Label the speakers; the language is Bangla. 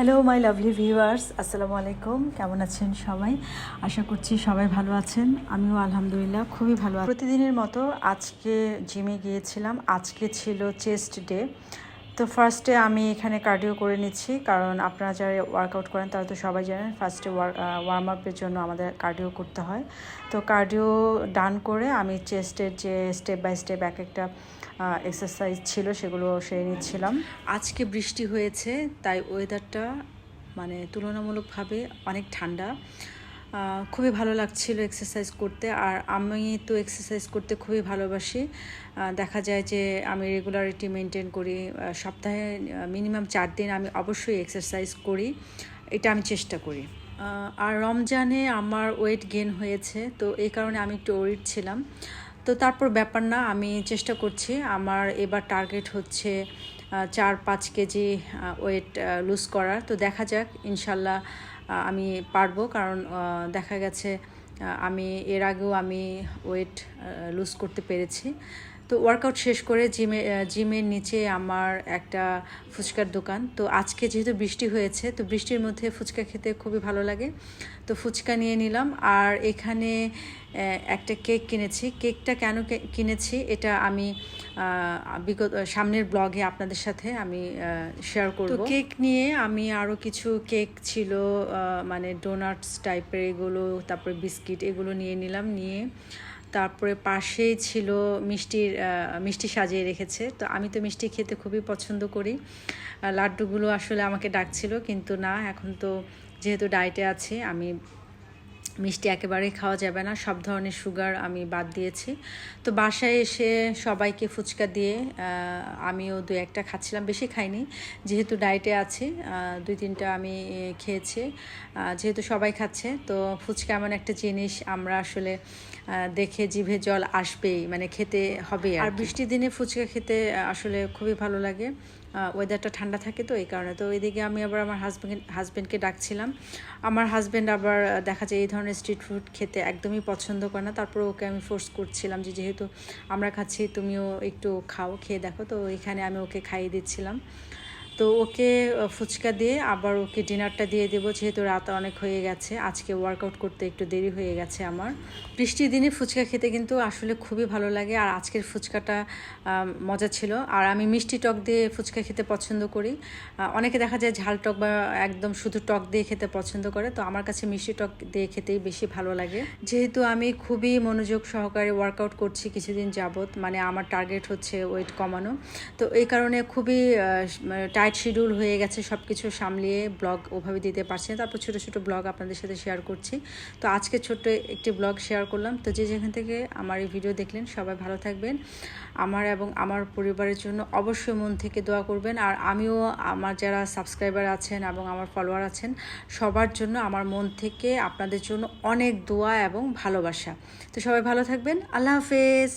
Speaker 1: হ্যালো মাই লাভলি ভিউয়ার্স আসসালামু আলাইকুম কেমন আছেন সবাই? আশা করছি সবাই ভালো আছেন। আমিও আলহামদুলিল্লাহ খুবই ভালো প্রতিদিনের মতো আজকে জিমে গিয়েছিলাম। আজকে ছিল চেস্ট ডে তো ফার্স্টে আমি এখানে কার্ডিও করে নিচ্ছি, কারণ আপনারা যারা ওয়ার্কআউট করেন তারা তো সবাই জানেন ফার্স্টে ওয়ার্ম আপের জন্য আমাদের কার্ডিও করতে হয়। তো কার্ডিও ডান করে আমি চেস্টের যে স্টেপ বাই স্টেপ এক একটা এক্সারসাইজ ছিল সেগুলো সেরে নিচ্ছিলাম। আজকে বৃষ্টি হয়েছে, তাই ওয়েদারটা মানে তুলনামূলকভাবে অনেক ঠান্ডা। খুবই ভালো লাগছিল এক্সারসাইজ করতে। আর আমি তো এক্সারসাইজ করতে খুবই ভালোবাসি। দেখা যায় যে আমি রেগুলারিটি মেনটেন করি। সপ্তাহে মিনিমাম চার দিন আমি অবশ্যই এক্সারসাইজ করি। এটা আমি চেষ্টা করি। আর রমজানে আমার ওয়েট গেন হয়েছে। তো এই কারণে আমি একটু ওয়েট ছিলাম। তো তারপর ব্যাপার না, আমি চেষ্টা করছি। আমার এবার টার্গেট হচ্ছে চার পাঁচ কেজি ওয়েট লুজ করার। তো দেখা যাক, ইনশাল্লাহ আমি পারব। কারণ দেখা গেছে আমি এর আগেও আমি ওয়েট লুজ করতে পেরেছি। তো ওয়ার্কআউট শেষ করে জিমে জিমের নিচে আমার একটা ফুচকার দোকান। তো আজকে যেহেতু বৃষ্টি হয়েছে, তো বৃষ্টির মধ্যে ফুচকা খেতে খুবই ভালো লাগে। তো ফুচকা নিয়ে নিলাম আর এখানে একটা কেক কিনেছি। কেকটা কেন কিনেছি এটা আমি বিগত, সামনের ব্লগে আপনাদের সাথে আমি শেয়ার করব। কেক নিয়ে আমি আরও কিছু কেক ছিল মানে ডোনাটস টাইপের এগুলো, তারপরে বিস্কিট এগুলো নিয়ে নিলাম। নিয়ে তারপরে পাশেই ছিল মিষ্টির মিষ্টি সাজিয়ে রেখেছে। তো আমি তো মিষ্টি খেতে খুবই পছন্দ করি। লাড্ডুগুলো আসলে আমাকে ডাকছিল, কিন্তু না, এখন তো যেহেতু ডায়েটে আছি, আমি মিষ্টি একেবারেই খাওয়া যাবে না। সব ধরনের সুগার আমি বাদ দিয়েছি। তো বাসায় এসে সবাইকে ফুচকা দিয়ে আমিও দু একটা খাচ্ছিলাম। বেশি খাইনি, যেহেতু ডায়েটে আছি দুই তিনটা আমি খেয়েছি। যেহেতু সবাই খাচ্ছে, তো ফুচকা এমন একটা জিনিস আমরা আসলে দেখে জিভে জল আসবেই মানে খেতে হবে আর বৃষ্টির দিনে ফুচকা খেতে আসলে খুবই ভালো লাগে। ওয়েদারটা ঠান্ডা থাকে তো, এই কারণে। তো ওইদিকে আমি আবার আমার হাজব্যান্ড হাজব্যান্ডকে ডাকছিলাম। আমার হাজব্যান্ড আবার দেখা যায় এই ধরনের স্ট্রিট ফুড খেতে একদমই পছন্দ করে না। তারপর ওকে আমি ফোর্স করছিলাম যে, যেহেতু আমরা খাচ্ছি, তুমিও একটু খাও, খেয়ে দেখো। তো এখানে আমি ওকে খাইয়ে দিচ্ছিলাম। তো ওকে ফুচকা দিয়ে আবার ওকে ডিনারটা দিয়ে দেবো, যেহেতু রাত অনেক হয়ে গেছে। আজকে ওয়ার্কআউট করতে একটু দেরি হয়ে গেছে আমার। বৃষ্টির দিনে ফুচকা খেতে কিন্তু আসলে খুবই ভালো লাগে, আর আজকের ফুচকাটা মজা ছিল। আর আমি মিষ্টি টক দিয়ে ফুচকা খেতে পছন্দ করি। অনেকে দেখা যায় ঝাল টক বা একদম শুধু টক দিয়ে খেতে পছন্দ করে, তো আমার কাছে মিষ্টি টক দিয়ে খেতেই বেশি ভালো লাগে। যেহেতু আমি খুবই মনোযোগ সহকারে ওয়ার্কআউট করছি কিছুদিন যাবত মানে আমার টার্গেট হচ্ছে ওয়েট কমানো। তো এই কারণে খুবই টাইট শিডিউল হয়ে গেছে সব কিছু সামলিয়ে ব্লগ ওভাবে দিতে পারছি না। তারপর ছোটো ছোটো ব্লগ আপনাদের সাথে শেয়ার করছি। তো আজকে ছোট্ট একটি ব্লগ শেয়ার করলাম। তো যে যেখান থেকে আমার এই ভিডিও দেখলেন, সবাই ভালো থাকবেন। আমার এবং আমার পরিবারের জন্য অবশ্যই মন থেকে দোয়া করবেন। আর আমিও আমার যারা সাবস্ক্রাইবার আছেন এবং আমার ফলোয়ার আছেন, সবার জন্য আমার মন থেকে আপনাদের জন্য অনেক দোয়া এবং ভালোবাসা। তো সবাই ভালো থাকবেন। আল্লাহ হাফেজ।